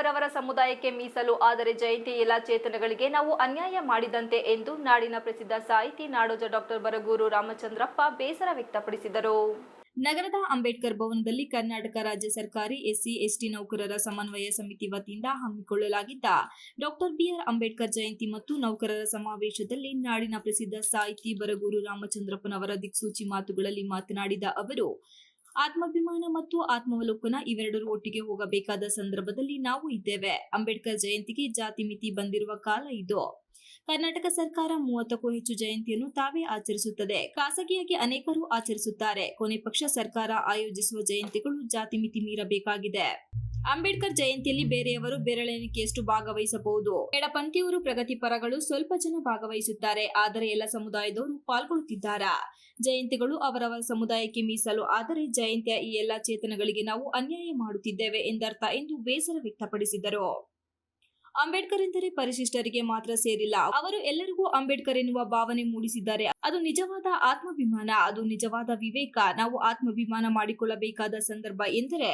ಅವರವರ ಸಮುದಾಯಕ್ಕೆ ಮೀಸಲು, ಆದರೆ ಜಯಂತಿ ಎಲ್ಲ ಚೇತನಗಳಿಗೆ ನಾವು ಅನ್ಯಾಯ ಮಾಡಿದಂತೆ ಎಂದು ನಾಡಿನ ಪ್ರಸಿದ್ಧ ಸಾಹಿತಿ ನಾಡೋಜ ಡಾಕ್ಟರ್ ಬರಗೂರು ರಾಮಚಂದ್ರಪ್ಪ ಬೇಸರ ವ್ಯಕ್ತಪಡಿಸಿದರು. ನಗರದ ಅಂಬೇಡ್ಕರ್ ಭವನದಲ್ಲಿ ಕರ್ನಾಟಕ ರಾಜ್ಯ ಸರ್ಕಾರಿ ಎಸ್ಸಿ, ಎಸ್ಟಿ ನೌಕರರ ಸಮನ್ವಯ ಸಮಿತಿ ವತಿಯಿಂದ ಹಮ್ಮಿಕೊಳ್ಳಲಾಗಿದ್ದ ಡಾಕ್ಟರ್ ಬಿಆರ್ ಅಂಬೇಡ್ಕರ್ ಜಯಂತಿ ಮತ್ತು ನೌಕರರ ಸಮಾವೇಶದಲ್ಲಿ ನಾಡಿನ ಪ್ರಸಿದ್ಧ ಸಾಹಿತಿ ಬರಗೂರು ರಾಮಚಂದ್ರಪ್ಪನವರ ದಿಕ್ಸೂಚಿ ಮಾತುಗಳಲ್ಲಿ ಮಾತನಾಡಿದ ಅವರು ಆತ್ಮಾಭಿಮಾನ ಮತ್ತು ಆತ್ಮಾವಲೋಕನ ಇವೆರಡರೂ ಒಟ್ಟಿಗೆ ಹೋಗಬೇಕಾದ ಸಂದರ್ಭದಲ್ಲಿ ನಾವು ಇದ್ದೇವೆ. ಅಂಬೇಡ್ಕರ್ ಜಯಂತಿಗೆ ಜಾತಿ ಮಿತಿ ಬಂದಿರುವ ಕಾಲ ಇದು. ಕರ್ನಾಟಕ ಸರ್ಕಾರ ಮೂವತ್ತಕ್ಕೂ ಹೆಚ್ಚು ಜಯಂತಿಯನ್ನು ತಾವೇ ಆಚರಿಸುತ್ತದೆ. ಖಾಸಗಿಯಾಗಿ ಅನೇಕರು ಆಚರಿಸುತ್ತಾರೆ. ಕೊನೆ ಪಕ್ಷ ಸರ್ಕಾರ ಆಯೋಜಿಸುವ ಜಯಂತಿಗಳು ಜಾತಿ ಮಿತಿ ಮೀರಬೇಕಾಗಿದೆ. ಅಂಬೇಡ್ಕರ್ ಜಯಂತಿಯಲ್ಲಿ ಬೇರೆಯವರು ಬೆರಳೆಣಿಕೆಯಷ್ಟು ಭಾಗವಹಿಸಬಹುದು. ಎಡಪಂಥೀಯವರು ಪ್ರಗತಿಪರಗಳು ಸ್ವಲ್ಪ ಜನ ಭಾಗವಹಿಸುತ್ತಾರೆ. ಆದರೆ ಎಲ್ಲ ಸಮುದಾಯದವರು ಪಾಲ್ಗೊಳ್ಳುತ್ತಿದ್ದಾರಾ? ಜಯಂತಿಗಳು ಅವರವರ ಸಮುದಾಯಕ್ಕೆ ಮೀಸಲು. ಆದರೆ ಜಯಂತಿಯ ಈ ಎಲ್ಲ ಚೇತನಗಳಿಗೆ ನಾವು ಅನ್ಯಾಯ ಮಾಡುತ್ತಿದ್ದೇವೆ ಎಂದರ್ಥ ಎಂದು ಬೇಸರ ವ್ಯಕ್ತಪಡಿಸಿದರು. ಅಂಬೇಡ್ಕರ್ ಎಂದರೆ ಪರಿಶಿಷ್ಟರಿಗೆ ಮಾತ್ರ ಸೇರಿಲ್ಲ. ಅವರು ಎಲ್ಲರಿಗೂ ಅಂಬೇಡ್ಕರ್ ಎನ್ನುವ ಭಾವನೆ ಮೂಡಿಸಿದ್ದಾರೆ. ಅದು ನಿಜವಾದ ಆತ್ಮಾಭಿಮಾನ, ಅದು ನಿಜವಾದ ವಿವೇಕ. ನಾವು ಆತ್ಮಾಭಿಮಾನ ಮಾಡಿಕೊಳ್ಳಬೇಕಾದ ಸಂದರ್ಭ ಎಂದರೆ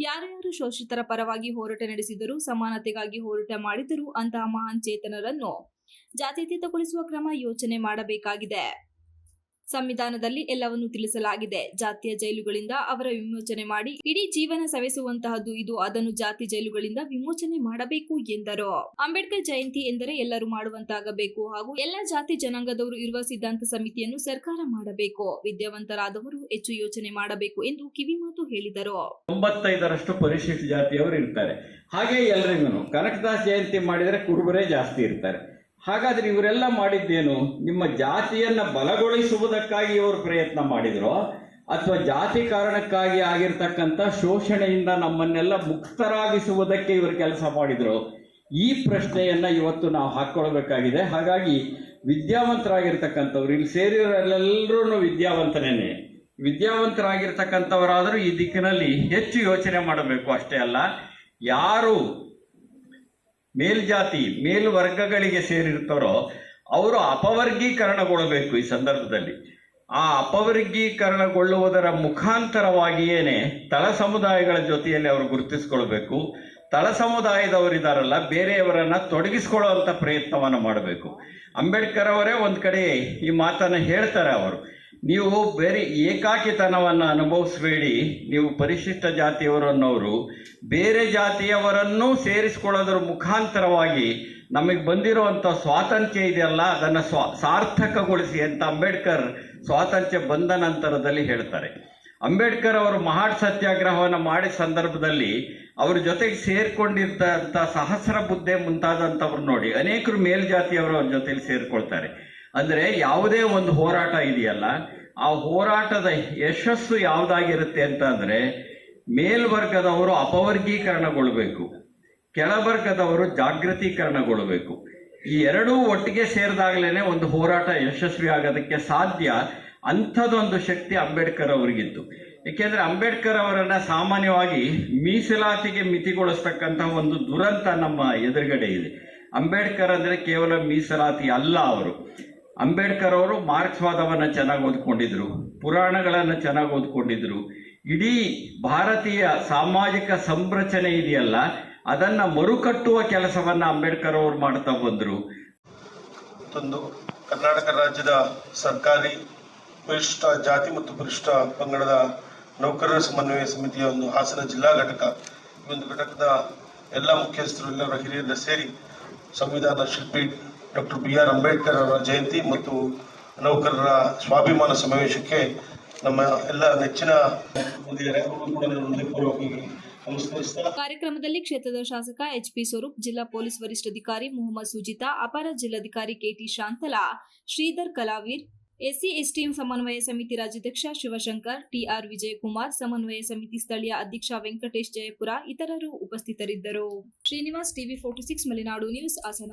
ಯಾರ್ಯಾರು ಶೋಷಿತರ ಪರವಾಗಿ ಹೋರಾಟ ನಡೆಸಿದರು, ಸಮಾನತೆಗಾಗಿ ಹೋರಾಟ ಮಾಡಿದರು ಅಂತಹ ಮಹಾನ್ ಚೇತನರನ್ನು ಜಾತ್ಯತೀತಗೊಳಿಸುವ ಕ್ರಮ ಯೋಚನೆ ಮಾಡಬೇಕಾಗಿದೆ. ಸಂವಿಧಾನದಲ್ಲಿ ಎಲ್ಲವನ್ನೂ ತಿಳಿಸಲಾಗಿದೆ. ಜಾತಿಯ ಜೈಲುಗಳಿಂದ ಅವರ ವಿಮೋಚನೆ ಮಾಡಿ ಇಡೀ ಜೀವನ ಸವೆಸುವಂತಹದ್ದು ಇದು. ಅದನ್ನು ಜಾತಿ ಜೈಲುಗಳಿಂದ ವಿಮೋಚನೆ ಮಾಡಬೇಕು ಎಂದರು. ಅಂಬೇಡ್ಕರ್ ಜಯಂತಿ ಎಂದರೆ ಎಲ್ಲರೂ ಮಾಡುವಂತಾಗಬೇಕು ಹಾಗೂ ಎಲ್ಲ ಜಾತಿ ಜನಾಂಗದವರು ಇರುವ ಸಿದ್ಧಾಂತ ಸಮಿತಿಯನ್ನು ಸರ್ಕಾರ ಮಾಡಬೇಕು. ವಿದ್ಯಾವಂತರಾದವರು ಹೆಚ್ಚು ಯೋಚನೆ ಮಾಡಬೇಕು ಎಂದು ಕಿವಿಮಾತು ಹೇಳಿದರು. ತೊಂಬತ್ತೈದರಷ್ಟು ಪರಿಶಿಷ್ಟ ಜಾತಿಯವರು ಇರ್ತಾರೆ. ಹಾಗೆ ಎಲ್ರಿಗೂ ಕನಕದಾಸ್ ಜಯಂತಿ ಮಾಡಿದರೆ ಕುರುಬರೇ ಜಾಸ್ತಿ ಇರ್ತಾರೆ. ಹಾಗಾದ್ರೆ ಇವರೆಲ್ಲ ಮಾಡಿದ್ದೇನು? ನಿಮ್ಮ ಜಾತಿಯನ್ನ ಬಲಗೊಳಿಸುವುದಕ್ಕಾಗಿ ಇವರು ಪ್ರಯತ್ನ ಮಾಡಿದ್ರು? ಅಥವಾ ಜಾತಿ ಕಾರಣಕ್ಕಾಗಿ ಆಗಿರ್ತಕ್ಕಂಥ ಶೋಷಣೆಯಿಂದ ನಮ್ಮನ್ನೆಲ್ಲ ಮುಕ್ತರಾಗಿಸುವುದಕ್ಕೆ ಇವರು ಕೆಲಸ ಮಾಡಿದ್ರು? ಈ ಪ್ರಶ್ನೆಯನ್ನ ಇವತ್ತು ನಾವು ಹಾಕ್ಕೊಳ್ಬೇಕಾಗಿದೆ. ಹಾಗಾಗಿ ವಿದ್ಯಾವಂತರಾಗಿರ್ತಕ್ಕಂಥವ್ರು, ಇಲ್ಲಿ ಸೇರಿರೋರೆಲ್ಲರೂ ವಿದ್ಯಾವಂತನೇನೆ ವಿದ್ಯಾವಂತರಾಗಿರ್ತಕ್ಕಂಥವರಾದರೂ ಈ ದಿಕ್ಕಿನಲ್ಲಿ ಹೆಚ್ಚು ಯೋಚನೆ ಮಾಡಬೇಕು ಅಷ್ಟೇ ಅಲ್ಲ. ಯಾರು ಮೇಲ್ಜಾತಿ, ಮೇಲ್ವರ್ಗಗಳಿಗೆ ಸೇರಿರ್ತಾರೋ ಅವರು ಅಪವರ್ಗೀಕರಣಗೊಳ್ಳಬೇಕು ಈ ಸಂದರ್ಭದಲ್ಲಿ. ಆ ಅಪವರ್ಗೀಕರಣಗೊಳ್ಳುವುದರ ಮುಖಾಂತರವಾಗಿಯೇನೆ ತಳ ಸಮುದಾಯಗಳ ಜೊತೆಯಲ್ಲಿ ಅವರು ಗುರುತಿಸ್ಕೊಳ್ಬೇಕು ತಳ ಸಮುದಾಯದವರಿದಾರಲ್ಲ, ಬೇರೆಯವರನ್ನ ತೊಡಗಿಸ್ಕೊಳ್ಳುವಂಥ ಪ್ರಯತ್ನವನ್ನು ಮಾಡಬೇಕು. ಅಂಬೇಡ್ಕರ್ ಅವರೇ ಒಂದು ಕಡೆ ಈ ಮಾತನ್ನು ಹೇಳ್ತಾರೆ ಅವರು. ನೀವು ಬೇರೆ ಏಕಾಕಿತನವನ್ನು ಅನುಭವಿಸಬೇಡಿ. ನೀವು ಪರಿಶಿಷ್ಟ ಜಾತಿಯವರು ಅನ್ನೋರು ಬೇರೆ ಜಾತಿಯವರನ್ನು ಸೇರಿಸಿಕೊಳ್ಳೋದ್ರ ಮುಖಾಂತರವಾಗಿ ನಮಗೆ ಬಂದಿರುವಂಥ ಸ್ವಾತಂತ್ರ್ಯ ಇದೆಯಲ್ಲ, ಅದನ್ನು ಸ್ವಾ, ಸಾರ್ಥಕಗೊಳಿಸಿ ಅಂತ ಅಂಬೇಡ್ಕರ್ ಸ್ವಾತಂತ್ರ್ಯ ಬಂದ ನಂತರದಲ್ಲಿ ಹೇಳ್ತಾರೆ. ಅಂಬೇಡ್ಕರ್ ಅವರು ಮಹಾಡ್ ಸತ್ಯಾಗ್ರಹವನ್ನು ಮಾಡಿದ ಸಂದರ್ಭದಲ್ಲಿ ಅವ್ರ ಜೊತೆಗೆ ಸೇರ್ಕೊಂಡಿದ್ದಂಥ ಸಹಸ್ರ ಬುದ್ಧೆ ಮುಂತಾದಂಥವ್ರು ನೋಡಿ, ಅನೇಕರು ಮೇಲ್ಜಾತಿಯವರು ಅವ್ರ ಜೊತೆಲಿ ಸೇರ್ಕೊಳ್ತಾರೆ. ಅಂದರೆ ಯಾವುದೇ ಒಂದು ಹೋರಾಟ ಇದೆಯಲ್ಲ, ಆ ಹೋರಾಟದ ಯಶಸ್ಸು ಯಾವುದಾಗಿರುತ್ತೆ ಅಂತ ಅಂದರೆ ಮೇಲ್ವರ್ಗದವರು ಅಪವರ್ಗೀಕರಣಗೊಳ್ಬೇಕು, ಕೆಳವರ್ಗದವರು ಜಾಗೃತೀಕರಣಗೊಳ್ಬೇಕು. ಈ ಎರಡೂ ಒಟ್ಟಿಗೆ ಸೇರಿದಾಗಲೇ ಒಂದು ಹೋರಾಟ ಯಶಸ್ವಿ ಆಗೋದಕ್ಕೆ ಸಾಧ್ಯ ಅಂಥದ್ದೊಂದು ಶಕ್ತಿ ಅಂಬೇಡ್ಕರ್ ಅವರಿಗಿತ್ತು. ಏಕೆಂದರೆ ಅಂಬೇಡ್ಕರ್ ಅವರನ್ನು ಸಾಮಾನ್ಯವಾಗಿ ಮೀಸಲಾತಿಗೆ ಮಿತಿಗೊಳಿಸ್ತಕ್ಕಂಥ ಒಂದು ದುರಂತ ನಮ್ಮ ಎದುರುಗಡೆ ಇದೆ. ಅಂಬೇಡ್ಕರ್ ಅಂದರೆ ಕೇವಲ ಮೀಸಲಾತಿ ಅಲ್ಲ ಅವರು. ಅಂಬೇಡ್ಕರ್ ಅವರು ಮಾರ್ಕ್ಸ್ವಾದವನ್ನು ಚೆನ್ನಾಗಿ ಓದ್ಕೊಂಡಿದ್ರು, ಪುರಾಣಗಳನ್ನು ಚೆನ್ನಾಗಿ ಓದ್ಕೊಂಡಿದ್ರು. ಇಡೀ ಭಾರತೀಯ ಸಾಮಾಜಿಕ ಸಂರಚನೆ ಇದೆಯಲ್ಲ, ಅದನ್ನು ಮರುಕಟ್ಟುವ ಕೆಲಸವನ್ನು ಅಂಬೇಡ್ಕರ್ ಅವರು ಮಾಡ್ತಾ ಬಂದರು. ಮತ್ತೊಂದು ಕರ್ನಾಟಕ ರಾಜ್ಯದ ಸರ್ಕಾರಿ ಪರಿಶಿಷ್ಟ ಜಾತಿ ಮತ್ತು ಪರಿಶಿಷ್ಟ ಪಂಗಡದ ನೌಕರರ ಸಮನ್ವಯ ಸಮಿತಿಯ ಒಂದು ಹಾಸನ ಜಿಲ್ಲಾ ಘಟಕ. ಈ ಒಂದು ಘಟಕದ ಎಲ್ಲ ಮುಖ್ಯಸ್ಥರು, ಎಲ್ಲರ ಹಿರಿಯರ ಸೇರಿ ಸಂವಿಧಾನ ಶಿಲ್ಪಿ ಡಾಕ್ಟರ್ ಬಿ ಆರ್ ಅಂಬೇಡ್ಕರ್ ಅವರ ಜಯಂತಿ ಮತ್ತು ನೌಕರರ ಸ್ವಾಭಿಮಾನ ಸಮಾವೇಶಕ್ಕೆ ನಮ್ಮ ಎಲ್ಲ ನೆಚ್ಚಿನ ಕಾರ್ಯಕ್ರಮದಲ್ಲಿ ಕ್ಷೇತ್ರದ ಶಾಸಕ ಎಚ್ಪಿ ಸ್ವರೂಪ್, ಜಿಲ್ಲಾ ಪೊಲೀಸ್ ವರಿಷ್ಠಾಧಿಕಾರಿ ಮೊಹಮ್ಮದ್ ಸುಜಿತಾ, ಅಪರ ಜಿಲ್ಲಾಧಿಕಾರಿ ಕೆಟಿ ಶಾಂತಲಾ, ಶ್ರೀಧರ್ ಕಲಾವೀರ್, ಎಸ್ಸಿ ಎಸ್ಟಿಎಂ ಸಮನ್ವಯ ಸಮಿತಿ ರಾಜ್ಯಾಧ್ಯಕ್ಷ ಶಿವಶಂಕರ್, ಟಿಆರ್ ವಿಜಯಕುಮಾರ್, ಸಮನ್ವಯ ಸಮಿತಿ ಸ್ಥಳೀಯ ಅಧ್ಯಕ್ಷ ವೆಂಕಟೇಶ್ ಜಯಪುರ, ಇತರರು ಉಪಸ್ಥಿತರಿದ್ದರು. Srinivas TV forty six, Malenadu news Hassan.